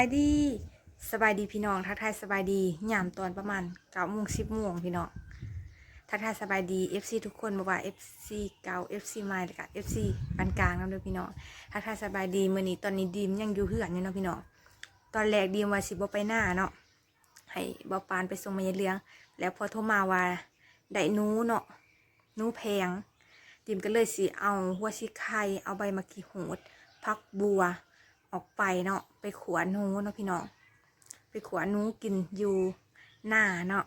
บายดีสบายดีพี่น้องทักทายสบายดียามตอนประมาณเก้าโมงสิบโมงพี่น้องทักทายสบายดี FC ทุกคนบอกว่า FC เก่า FC ใหม่แล้วก็ FC ปานกลางนั่นด้อพี่น้องทักทายสบายดีเมื้อนี้ตอนนี้ดีมยังอยู่เฮือนอยู่เนาะพี่น้องตอนแรกดีมว่าสิบ่ไปหน้าเนาะให้บ่ปานไปส่งมายเลี้ยง แล้วพอโทรมาว่าได้นู้เนาะนู้แพงดีมก็เลยสิเอาหัวชิไข่เอาใบมะกีหูดพักบัว ออกไปเนาะไปขวานูเนาะพี่น้องไปขวานูกินอยู่หน้าเนาะ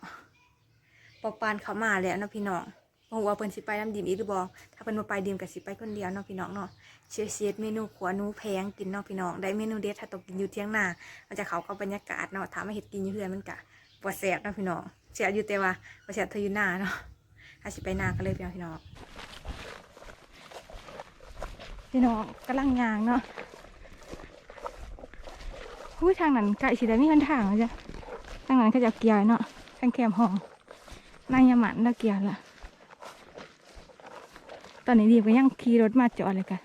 ปอปานเขามาแล้วเนาะพี่น้องบ่ฮู้ว่าเพิ่นสิไปน้ำดิมอีกหรือบ่ถ้าเพิ่นบ่ไปดิมก็สิไปคนเดียวเนาะพี่น้องเนาะเชียร์เชียร์เมนูขวานูแพงกินเนาะพี่น้องได้เมนูเด็ดถ้าตกกินอยู่เที่ยงหน้ามันจะเขากับบรรยากาศเนาะถามาเฮ็ดกินอยู่เฮือนมันก็บ่แซ่บเนาะพี่น้องแซ่บอยู่แต่ว่าบ่แซ่บเท่าอยู่หน้าเนาะถ้าสิไปหน้าก็เลยพี่น้องพี่น้องพี่น้องกำลังยางเนาะ อุ้ทางนั้นไก่สีแดงมีคนทางเลยจ้ะทางนั้นเขาจะเกียร์เนาะทางแคมห้องนายยามันแล้วเกียร์ละตอนนี้ดีก็ยังขี่รถมาจอดเลยกัน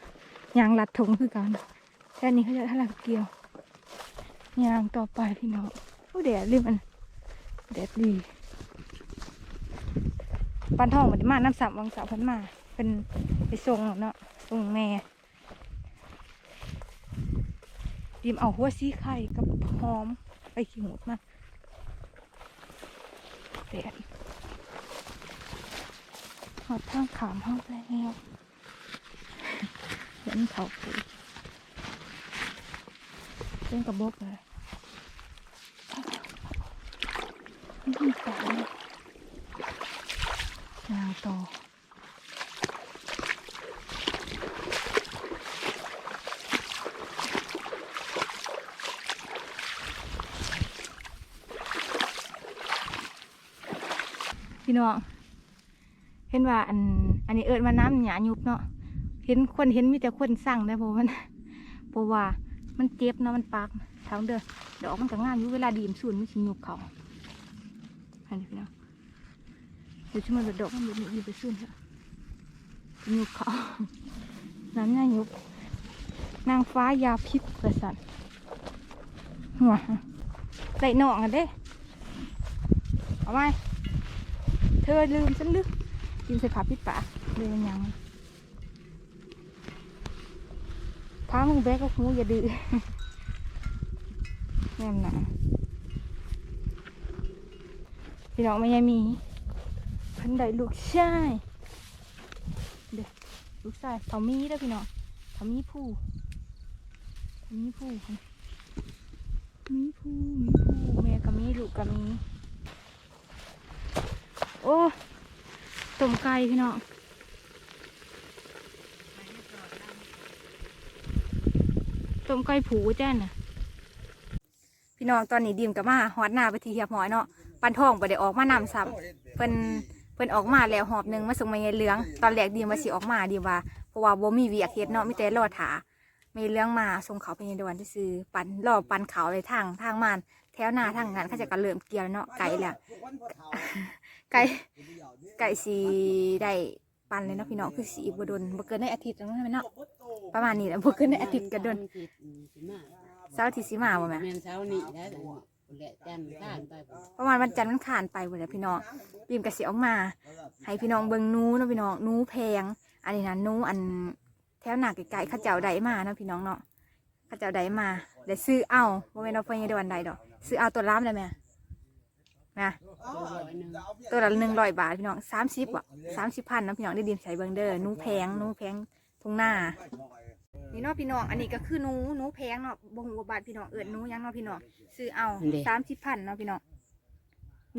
ยางลัดถงคือกันแค่นี้เขาจะทะลักเกี่ยวยางต่อไปพี่น้องผู้แดดรีบมันแดดดีปันทองมันมาน้ำสับวังสาวพันมาเป็นไปส่งเนาะส่งแม่ ดิมเอาหัวซีไข่กับหอมไปขี้หูดมาเด็ดหอดทางขามห้องแล้วเดี๋ยวมันเขาปุ๋ยเล่นกระบอกเลยนี่ต่อเลยยาวต่อพี่ น้องเห็นว่าอัน อันนี้เอิดมาน้ำหยายุบเนาะเห็นคนเห็นมีแต่คนสั่งได้เพราะมันเพราะว่ามันเจ็บเนาะมันปากทางเด้อดอกมันก็งามอยู่เวลาดีมสูนมันสิยุบเขาอันนี้พี่น้องเดี๋ยวช่วยมันดอกมันอยู่อยู่ไปสูนเถอะยุบเขาน้ำหยายุบนางฟ้ายาพิษประสันหัวได้หนองกันเด้เอาไหม เธอลืมฉันลืมกินใส่ขาปิดปากเลยนยังทามึงแบกก็หูอย่าดื้อแน่นหนาพี่น้องไม่ยังมีพันได้ลูกชายเด็กลูกชายเขามีเด้อพี่น้องเขามีผู้เขามีผู้มีผู้มีผู้แม่ก็มีลูกก็มี โอ้ต้มไก่พี่น้องต้มไก่ผูแจ้นน่ะพี่น้องตอนนี้ดิมกับมาฮอดหน้าไปทีเหียบหอยเนาะปันทองบ่ได้ออกมานำซ้ำเพิ่นเพิ่นออกมาแล้วหอบหนึ่งมาส่งมายายเหลือง ตอนแรกดิมว่าสิออกมาดิมว่าเพราะว่าบ่มีเวียกเฮ็ดเนาะมีแต่รอถาไม่เหลืองมาส่งเขาไปในดวนที่ซื่อปันรอบปันเขาเลยทางทางมานแถวหน้าทางนั้นเขาจะก็เริ่มเกี่ยวเนาะไก่แล้ว ไก่ไก่สีได้ปันเลยเนาะพี่น้องคือสีบดนบ่เกินในอาทิตย์นึงใช่ไหมเนาะประมาณนี้แหละบ่เกินในอาทิตย์กระดนเสาร์อาที่สิมาบ่แม่แม่นเช้านี้ได้แต่แหละจันทร์ข้านไปบ่ประมาณวันจันทร์มันขานไปหมดแล้วพี่น้องบีมกระเสียออกมา ให้พี่น้องเบิ่งหนูเนาะพี่น้องหนูแพง อันนี้นะหนูอันแถวหน้าไกลๆเข้าเจ้าได้มาเนาะพี่น้องเนาะเข้าเจ้าได้มาได้ซื้อเอาบ่แม่นเอาไปในวันใดดอก ซื้อเอาตัวล้ามได้ไหม นะตัวละหนึ่งร้อยบาทพี่น้องสามสิบอะสามสิบพันนะพี่น้องได้ดีมใส่เบิงเดอร์นูแพงนูแพงทุ่งหน้านี่เนาะพี่น้องอันนี้ก็คือนูนูแพงเนาะบ่ฮู้ว่าบาทพี่น้องเอิ้นหนูหยังเนาะพี่น้องซื้อเอาสามสิบพันเนาะพี่น้อง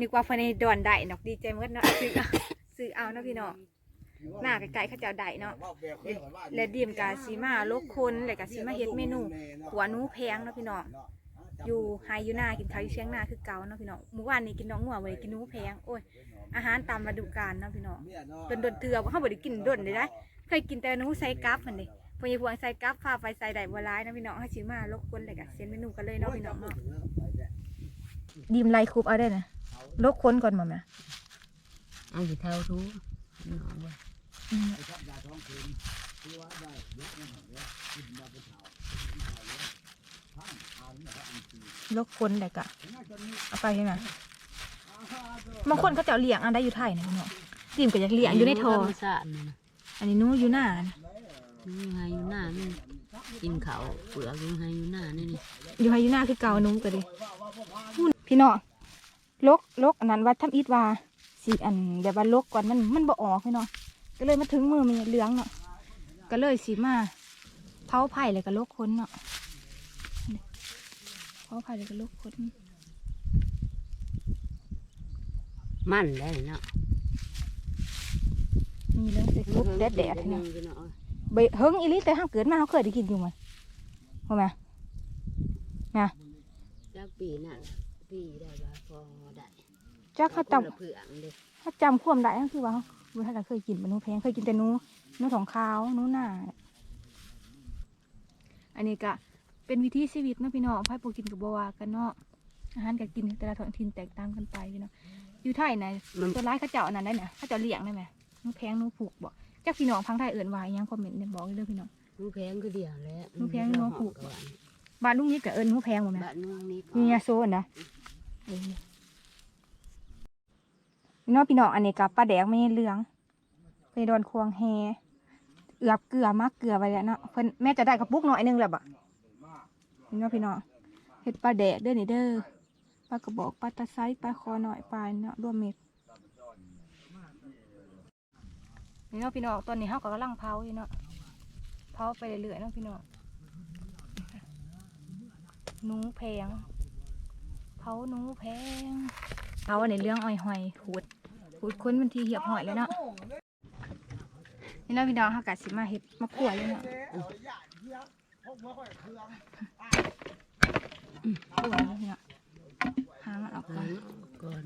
นึกว่าภายในดอนได้เนาะดีใจเมื่อเนาะซื้อเอาซื้อเอาเนาะพี่น้องหน้าไกลๆเขาเจ้าได้เนาะและดีมกาซีมาโลกคนและกาซีมาเฮ็ดเมนูหัวนูแพงเนาะพี่น้อง อยู่ไฮอยู่หน้ากินข้าวอยู่เชียงหน้าคือเก่าเนาะพี่น้องเมื่อวานนี้กินน้องงัวไว้กินหนูแพงโอ้ยอาหารตามฤดูกาลเนาะพี่น้องดนดนๆเตือว่าเขาบ่ได้กินดนเลยได้เคยกินแต่หนูใส่กั๊บมันนี่พอยายพวงใส่กั๊บพาไปใส่ได้บ่ร้ายเนาะพี่น้องให้ชิมาลกคนเลยกะเซียนเมนูกันเลยเนาะพี่น้องเนาะดีมไล่คุบเอาได้นะลกคนก่อนมาแม่เอาอยู่เท่าทุกน้องบ่ น ลกคนแต่กะเอาไปใช่ไหมบางคนเขาจะเอาเลี้ยงอันได้อยู่ไทยนะพี่น้องดิมก็อยากเลี้ยงอยู่ในทอธรรมชาตินี่นะอันนี้หนู้อยู่หน้านะนี่ไงอยู่หน้านี่กินเขาวเปลือกอยู่ไงอยู่หน้านี่นี่อยู่ไฮอยู่หน้าคือเก่าหนู้ก็ดิพี่น้องลกลกอันนั้นว่าทำอิดว่าสีอันแบบว่าลกก่อนมันมันบ่ออกพี่น้องก็เลยมาถึงมือมีเหลืองเนาะก็เลยสีมาเผาไผ่เลยก็ลกคนเนาะ เผาไผ่เลยก็ลกคนมันได้เนาะมีเรื่องสิคุบแดดแดดๆเนาเนาะเนาะเบเฮิงอีหลิแต่ห้ามเกิดมาเขาเคยได้กินอยู่มั้ยเข้ามาจากปีนั่นปีได้บ่พอได้จ้าเขาจคนละเผือกเด้ำเขาจำความได้ก็คือว่าเมื่อถ้าเคยกินมันนูแพงเคยกินแต่หนูหนูของขาวหนูหน้าอันนี้ก็ เป็นวิถีชีวิตเนาะพี่น้องไพ่ปลูกกินกับบัวากันเนาะอาหารการกินแต่ละท้องถิ่นแตกต่างกันไปพี่น้องอยู่ไทยนะมันตัวร้ายเขาเจ้าอันนั้นได้เนี่ยเขาเจ้าเลี้ยงได้ไหมหนูแพงหนูผูกบอกเจ้าพี่น้องพังไทยเอื่นวาอิหยังคอมเมนต์เนี่ยบอกเลยเด้อพี่น้องหนูแพงก็เดียวแหล้วหนูแพงหนูผูกบ้านลุงนี่กับเอิญหนูแพงหมดไหมบ้านนู้นนี่มียาโซนนะเออพี่น้องพี่น้องอันนี้กับปลาแดกไม่เหลืองไปโดนควงแฮเอือบเกลือมากเกลือไปแล้วเนาะเพิ่นแม่จะได้กระปุกหน่อยหนึงแหละบะพี่น้องพี่น้องเห็ดปลาแดกเด้อนี่เด้อปลากระบอกปลาตะไซปลาคอหน่อยปลาเนาะรวมเม็ดนี่เนาะพี่น้องตอนนี้เขาก็กำลังเผาอยู่เนาะเผาไปเรื่อยๆเนาะพี่น้องหนูแพงเผาหนูแพงเผาในเรื่องอ้อยหอยขูดขูดค้นมันทีเหียบหอยแล้วเนาะนี่เนาะพี่น้องเขากัดสิมาเห็ดมะขวดเลยเนาะ ขวดเลยเนาะหามันออกก่อนก่อน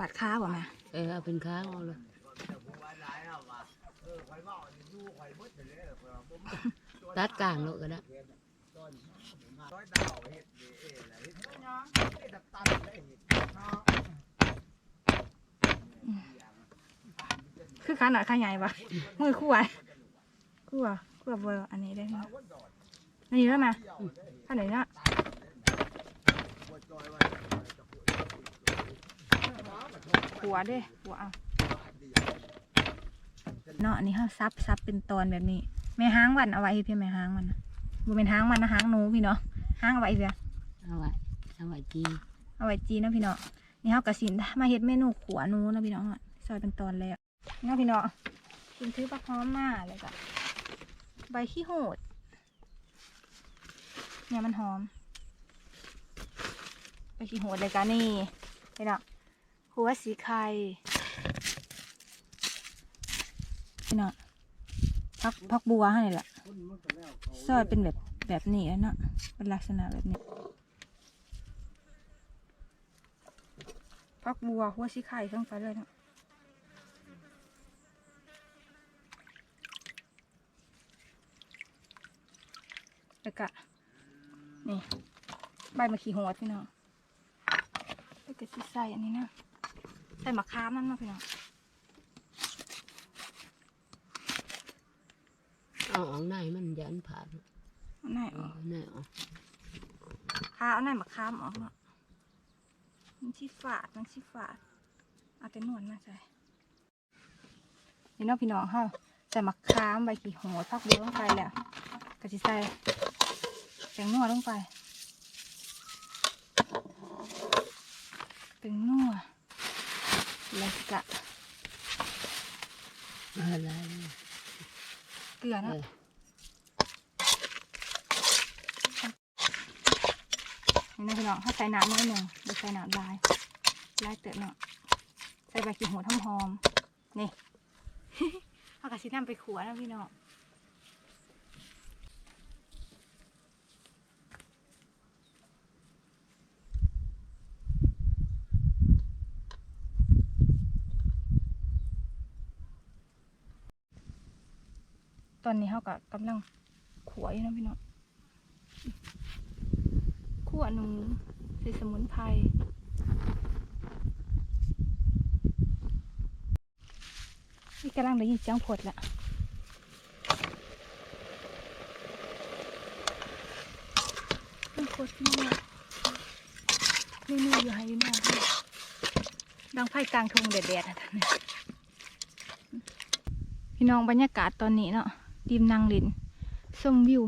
ปัดข้าวบ่แม่เออเอาเป็นข้าวเอาเลยตัดกลางแล้วก็ได้คือขาหน่อยขาใหญ่ปะมือขว ดขวดขวดเบอร์อันนี้ได้ไหมอันนี้ได้ไหมข้างไหนเนาะหัวเด้หัวเอาเนาะอันนี้เขาซับซับเป็นตอนแบบนี้แม่ห้างวันเอาไว้เพี่แม่ห้างมันนะบ่เป็นห้างมันนะห้างหนูพี่เนาะห้างเอาไว้เพี่เอาไว้เอาไว้จีเอาไว้จีเนาะพี่เนาะนี่เขากระสินมาเฮ็ดเมนูขัวหนูเนาะพี่เนาะซอยเป็นตอนแล้วเนาะพี่เนาะกินถือปลาพร้อมมาเลยก็ ใบขี้โหด เนี่ยมันหอม ใบขี้โหดเลยกันนี่พี่เนาะหัวสีไข่พี่เนะพักพักบัวให้แหละซอยเป็นแบบแบบนี้แล้วเนาะเป็นลักษณะแบบนี้ พักบัวหัวชิไข่ทั้งไฟเลยนะ แล้วก็นี่ใบมะขีหัวพี่น้องแล้วก็ชิใส่อันนี้นะใส่มะขามนั่นเนาะพี่น้องเอาออกในมันยันผ่านเอาไหนอเอาอกไหนออกพาเอาไหนมะขามออกเนาะมันชิฝาดมันชิฝาดเอาแต่นวลมาใส่นี่เนาะพี่น้องเฮาใส่มะขามใบขีหัวพักบัวลงไปแล้วก็จะใส่ แตงนัวลงไปเป็นนัวแล้วก็อะไรเกลือเอนะอนี่นะพี่น้องถ้าใส่น้ำนิดหนึ่งเดี๋ยวใส่น้ำลายลายเตอะเนาะใส่ใบขี้หัวหอมๆนี่ เอากระชิน้ำไปขัวนะพี่น้อง อนนี้เขาก็กำลังขวอยู่นะพี่น้องขั่วหนูใส่สมุนไพรนี่กำลังได้ยินเสียงผดละโคตรนัวนี่นี่อยู่ไฮอยู่หน้าดังไพ่กลางทงแดดๆนะท่านนี่ยพี่น้องบรรยากาศตอนนี้เนาะ ริมนางลินชมวิว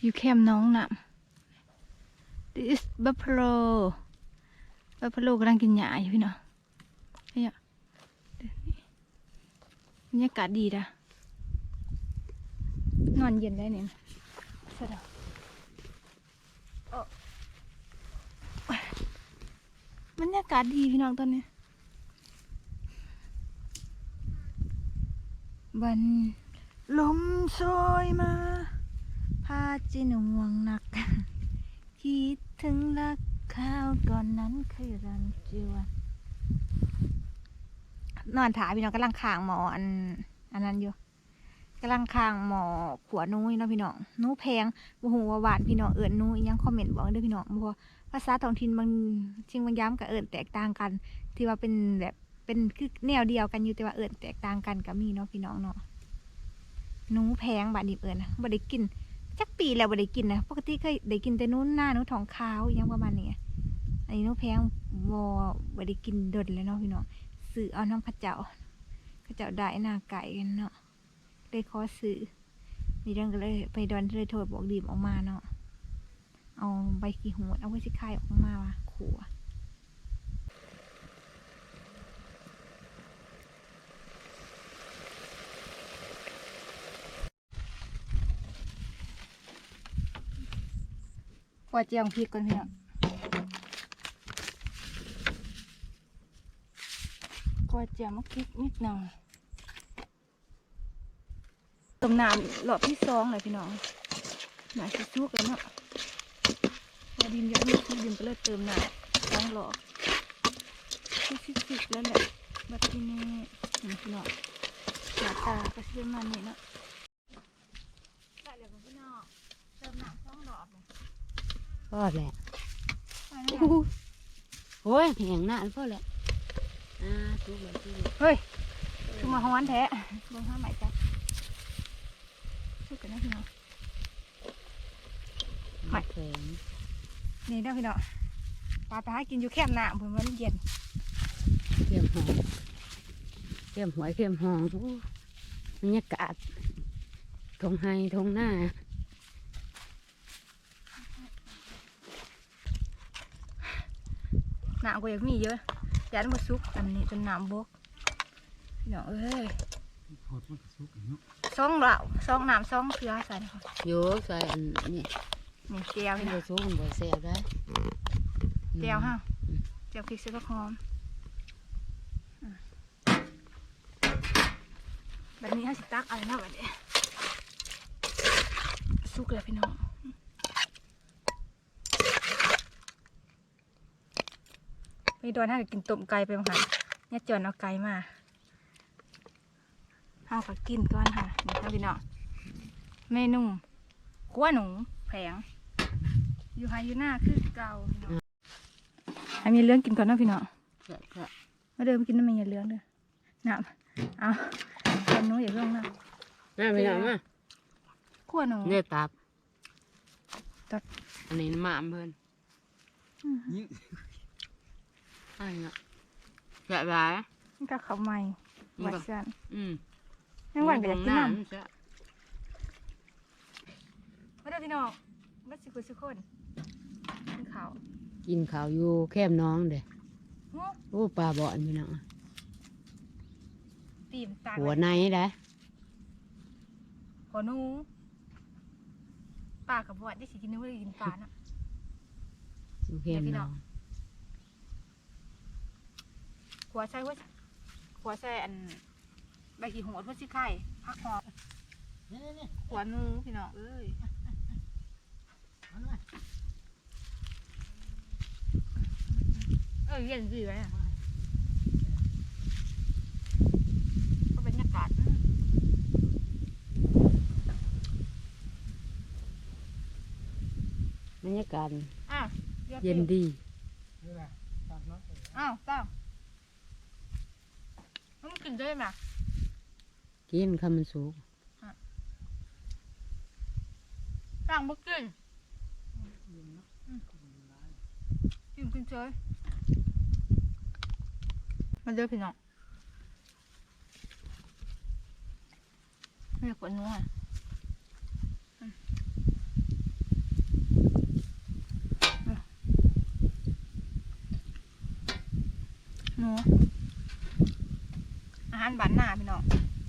อยู่แคมป์น้องน้ำ This is buffalo buffalo กำลังกินหญ้าอยู่พี่น้องเนี่ยบรรยากาศดีนะนอนเย็นได้เนี่ยสะดอกบรรยากาศดีพี่น้องตอนนี้บัน ลมโชยมาพาจินห่วงหนัก คิดถึงรักข้าวก่อนนั้นเคยรันจวนนอนถาพี่น้องกำลังข้างหมออันอันนั้นอยู่กำลังข้างหมอขวนุ้ยเนาะพี่น้องนู้แพงบ่ฮู้ว่าหวานพี่น้องเอิ้นหนูอิหยังคอมเมนต์บอกด้อพี่น้องบ่ว่าภาษาท้องถิ่นบางชิงบางย้ำก็เอิ้นแตกต่างกัน ที่ว่าเป็นแบบเป็นคือแนวเดียวกันอยู่แต่ว่าเอิ้นแตกต่างกันก็มีเนาะพี่น้องเนาะ หนูแพงบาดนี้เอิ้นะบ่ได้กินจักปีแล้วบ่ได้กินนะปกติเคยได้กินแต่นู้นหน้านู้นทองขาวอิหยังประมาณนี้อันนี้นู้แพงบ่บ่ได้กินดนแล้วเนาะพี่น้องซื้อเอาน้ำข้าเจ้าข้าเจ้าได้หน้าไก่กันเนาะเลยขอซื้อมีเรื่องก็เลยไปดอนเลยโทรบอกดีมออกมาเนาะเอาใบขี้หูเอาไว้สิคายออกมาว่ะขั วขัวเจียงพริกก่อนพี่น้องขัวเจียงมะพริกนิดหน่อยต้มน้ำหลอดที่สองเลยพี่น้องหนาสิซุกแล้วเนาะพอดินเยอะนิดดินก็เลยเติมน้ำสองหลอดที่สิบสิบแล้วแหละบัดทีนี้นี่พี่น้องหน้าตาก็สิเป็นมันนี่เนาะได้เลยพี่น้องเติมน้ำสองหลอดเลย ก็แหละไปแล้วโอ้โหโอ้ยแหงหน้าพ่อแหละอ่าทุกเลยทุกเลยเฮ้ยคือมาฮ้อนแท้ลงห้าใหม่จ้ะสู้กันนะพี่น้องไม่แข็งนี่เด้อพี่น้องปลาไปหากินอยู่แคบหน้าผมมันเย็นเขียมหอมเขียมหวยเขียมหอมโอ้บรรยากาศทงไฮทงหน้า หน้าก็อยากมีเยอะยันมาซุกอันนี้จนน้ำบกพี่น้องเอ้ยโหดมันก็สุกอีกเนาะซองเหล่าซองน้ำซองเสือใส่ค่ะโยใส่อันนี้นี่เจียวให้พี่น้เราองสู้มันบ่แซ่บได้เจียวฮะเจียวพริกเส้นหอมอืมแบบนี้ให้สิตักอะไรนะแบบนี้ซุกเลยพี่น้อง ไปโดนให้กินต้มไก่ไปบ้างค่ะเนี่ยจอนเอาไก่มาเอาก็กินก่อนค่ะนี่ค่ะพี่น้องเมนูขั้วหนูแผง อยู่ไฮอยู่หน้าคือเก่าพี่น้องให้มีเรื่องกินก่อนเนาะพี่น้องแซ่บแซ่บมาเดิมกินน้ำมันอย่าเรื่องเด้อน้ำเอาเค็มนู้อย่าเรื่องนะมาไปหน่อยมาขั้วหนูเนี่ยตับตับอันนี้หมามเพิ่นยิ่ง อันนี้เนาะแซ่บหลายนี่ก็ข้าวใหม่หวานซันอืมยังหวานก็อยากกินน้ำแซ่บำมาเด้อพี่น้องมาสิคุยสิคนกินข้าวกินข้าวอยู่แคมน้องเด้โอ้โอ้ปลาบ่อนพี่น้องตีมตาหัวในได้หัวหนูปลากับบวดได้สิกินนึกว่าได้กินปลาเนาะอยู่แคมเดี๋ยวพี่น้น้ออง ง หัวใส่หัวหัวใส่อันใบขี้หัวหัวสิไข่ผักหอมหัวหนูพี่น้องเอ้ยเออเย็นดีเลยอะก็บรรยากาศอืมบรรยากาศอะเย็นดีนี่แหละตามน้ำอ้าวตั้งมัน กินได้ไหมกินค่ะมันสุกต่างบุกินกินกินเฉยมันเด้อพี่น้องเรียกว่านัว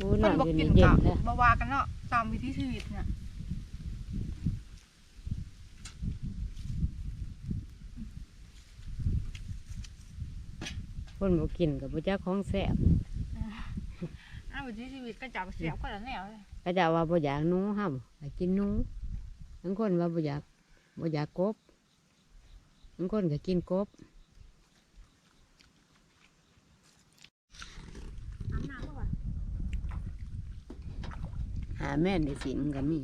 น้องโอ้เพิ่น้อนงบอกอยู่กินี่นเย็กันบแล้วบาวากันเนาะตามวิถีชีวิตเนี่ยคนบ่กินกับบ่จักของแซ่บอ้าววิถีชีวิตก็จับเสียบก็แล้วแนวเลยก็จะว่าบ่อยากหนูห้ามอยากกินหนูบางคนว่าบ่อยากบ่อยากกบบางคนก็กินกบ อาบน้ำป่ะวะ หาแม่นได้สิมันก็มี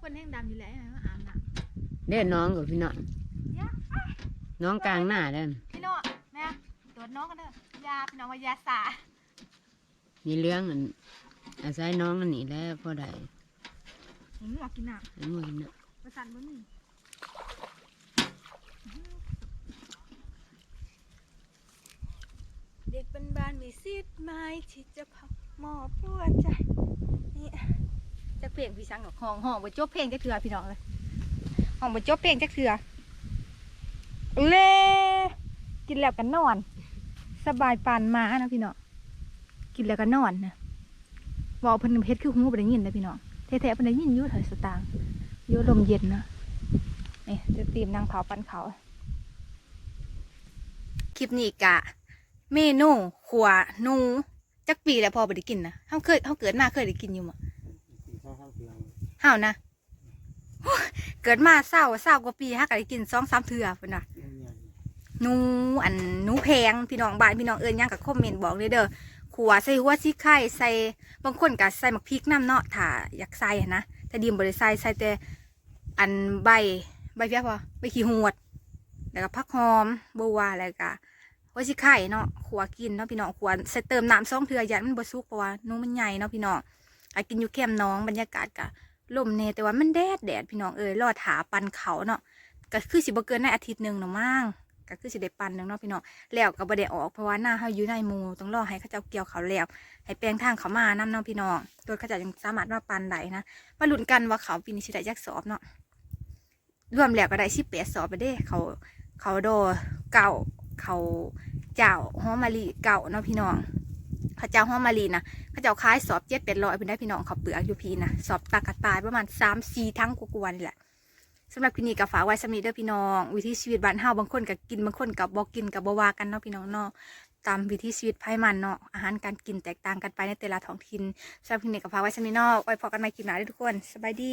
คนแห้งดำอยู่แล้วอาบน้เด้น้องกับพี่น้องน้องกลางหน้าเด้นำพี่น้องแม่ตรวจน้องกันเด้อยาพี่น้องว่ายาสามีเรื่องอันอาศัยน้องอันนี้แหล้วพอได้ผมหมอกินน้อันนี้นะำประสานบ่มี เป็นบ้านมีสิทธิ์ไหมที่จะพักหมอบหัวใจนี่จะเพลงพี่สังหรอกห้องห้องบ่จบเพลงจักเถื่อพี่น้องเลยห้องบ่จบเพลงจักเถื่อเล่กินแล้วกันนอน สบายปานมานะพี่น้องกินแล้วก็นนอนนะบอกเพิ่นเฮ็ดคือหูบ่ได้ยินนะพี่น้องแท้ๆเพิ่นได้ยินอยู่เถอะสตางค์อยู่ลมเย็นนะนี่จะตีมนางเผาปันเขาคลิปนี้กะ เมนูขัวหนู จักปีแล้วพอบ่ได้กินนะเฮาเคยเฮาเกิดมาเคยได้กินอยู่มั้ข้าวข้าวเตียงเฮานะโอ้ยเกิดมาเศร้าเศร้ากว่าปีฮะก็ได้กินสองสามเทื่อพุ่นน่ะเนี่ยเนี่ยหนูอันหนูแพงพี่น้องบ้านพี่น้องเอิญยังกับคอมเมนต์บอกเลยเด้อขัวใส่หัวซีไข่ใส่บางคนก็ใส่หมักพริกน้ำเนาะถ้าอยากใส่หั้นนะแต่ดีมบริใส่ใส่แต่อันใบใบเพียพอใบขี้หวด แล้วก็ผักหอมบัวแล้วก็ หัวซีไข่เนาะขัวกินเนาะพี่น้องขัวใส่เติมน้ำซองเทือยันมันบสุกเพราะว่าหนูมันใหญ่เนาะพี่น้องอากินอยู่แคมน้องบรรยากาศก็ลมเนแต่ว่ามันแดดแดดพี่น้องเอ้ยรอดถาปันเขาเนาะก็คือสิบเกินในอาทิตย์หนึ่งเนาะมั้งก็คือสิได้ปันหนึ่งเนาะพี่น้องแล้วก็บ่ได้ออกเพราะว่าหน้าเฮาอยู่ในมูต้องรอให้เขาเจ้าเกี่ยวเขาแล้วให้แปลงทางเขามานำเนาะพี่น้องโดยเขาเจะยังสามารถมาปันได้นะมาลุ้นกันว่าเขาปีนี้สิได้จักสอบเนาะรวมแล้วก็ได้18สอบไปเด้เขาเขาโดเก่า เขาเจ้าหอมมะลิเก่าเนาะพี่น้องเขาเจ้าหอมมะลินะเขาเจ้าขายสอบ7 800เพิ่นได้พี่น้องเขาเปลือกอยู่พีนะสอบตากระตายประมาณ3 4ทั้งกวนี่แหละสำหรับคลินี้ก็ฝากไว้สำหรับเด้อพี่น้อง วิถีชีวิตบ้านเฮาบางคนก็กินบางคนก็บ่กินก็บ่วากันเนาะพี่น้องเนาะตามวิถีชีวิตไผมันเนาะอาหารการกินแตกต่างกันไปในแต่ละท้องถิ่นสำหรับคลินี้ก็ฝากไว้สำหรับเนาะไว้พอกันใหม่คลิปหน้าเด้อทุกคนสบายดี